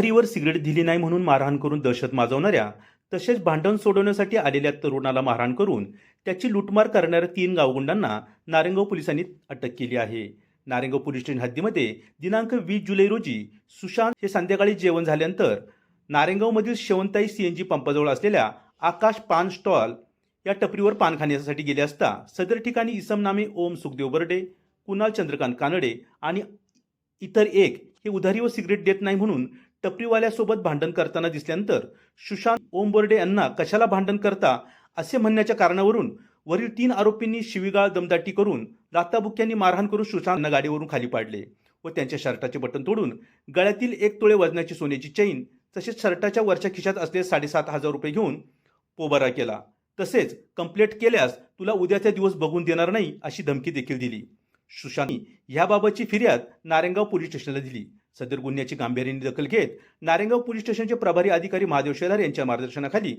उधारीवर सिगरेट दिली नाही म्हणून मारहाण करून दहशत माजवणाऱ्या तसेच भांडण सोडवण्यासाठी आलेल्या तरुणाला मारहाण करून त्याची लुटमार करणाऱ्या तीन गावगुंडांना नारेंगाव पोलिसांनी अटक केली आहे. नारेंगाव पोलीस स्टेशन हद्दीमध्ये दिनांक वीस जुलै रोजी सुशांत हे संध्याकाळी जेवण झाल्यानंतर नारेंगावमधील शेवंताई सीएनजी पंपाजवळ असलेल्या आकाश पान स्टॉल या टपरीवर पान खाण्यासाठी गेले असता सदर ठिकाणी इसम नामे ओम सुखदेव बर्डे कुणाल चंद्रकांत कानडे आणि इतर एक हे उधारीवर सिगरेट देत नाही म्हणून टपरीवाल्यासोबत भांडण करताना दिसल्यानंतर सुशांत ओम बोर्डे यांना कशाला भांडण करता असे म्हणण्याच्या कारणावरून वरील तीन आरोपींनी शिवीगाळ दमदाटी करून लाताबुक्यांनी मारहाण करून सुशांतना गाडीवरून खाली पाडले व त्यांच्या शर्टाचे बटन तोडून गळ्यातील एक तोळे वजनाची सोन्याची चैन तसेच शर्टाच्या वरच्या खिशात असलेले साडेसात हजार रुपये घेऊन पोबारा केला. तसेच कंप्लेंट केल्यास तुला उद्याचा दिवस बघून देणार नाही अशी धमकी देखील दिली. सुशांत याबाबतची फिर्याद नारायणगाव पोलीस स्टेशनला दिली. सदर गुन्ह्याची गांभीर्याने दखल घेत नारायणगाव पोलीस स्टेशनचे प्रभारी अधिकारी महादेव शेलार यांच्या मार्गदर्शनाखाली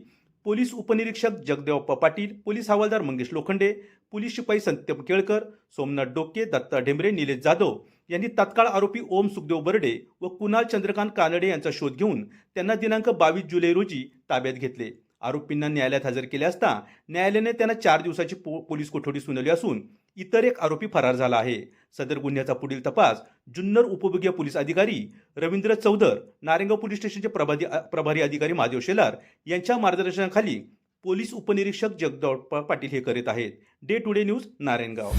पोलीस उपनिरीक्षक जगदेवप्पा पाटील पोलीस हवालदार मंगेश लोखंडे पोलीस शिपाई सत्यम केळकर सोमनाथ डोके दत्ता ढेंबरे निलेश जाधव यांनी तत्काळ आरोपी ओम सुखदेव बर्डे व कुणाल चंद्रकांत कानडे यांचा शोध घेऊन त्यांना दिनांक बावीस जुलै रोजी ताब्यात घेतले. आरोपींना न्यायालयात हजर केले असता न्यायालयाने त्यांना चार दिवसाची पो पोलीस कोठडी सुनावली असून इतर एक आरोपी फरार झाला आहे. सदर गुन्ह्याचा पुढील तपास जुन्नर उपविभागीय पोलीस अधिकारी रवींद्र चौधर नारायणगाव पोलीस स्टेशनचे प्रभारी प्रभारी अधिकारी महादेव शेलार यांच्या मार्गदर्शनाखाली पोलीस उपनिरीक्षक जगदप्पा पाटील हे करीत आहेत. Day to day news Narayangaon.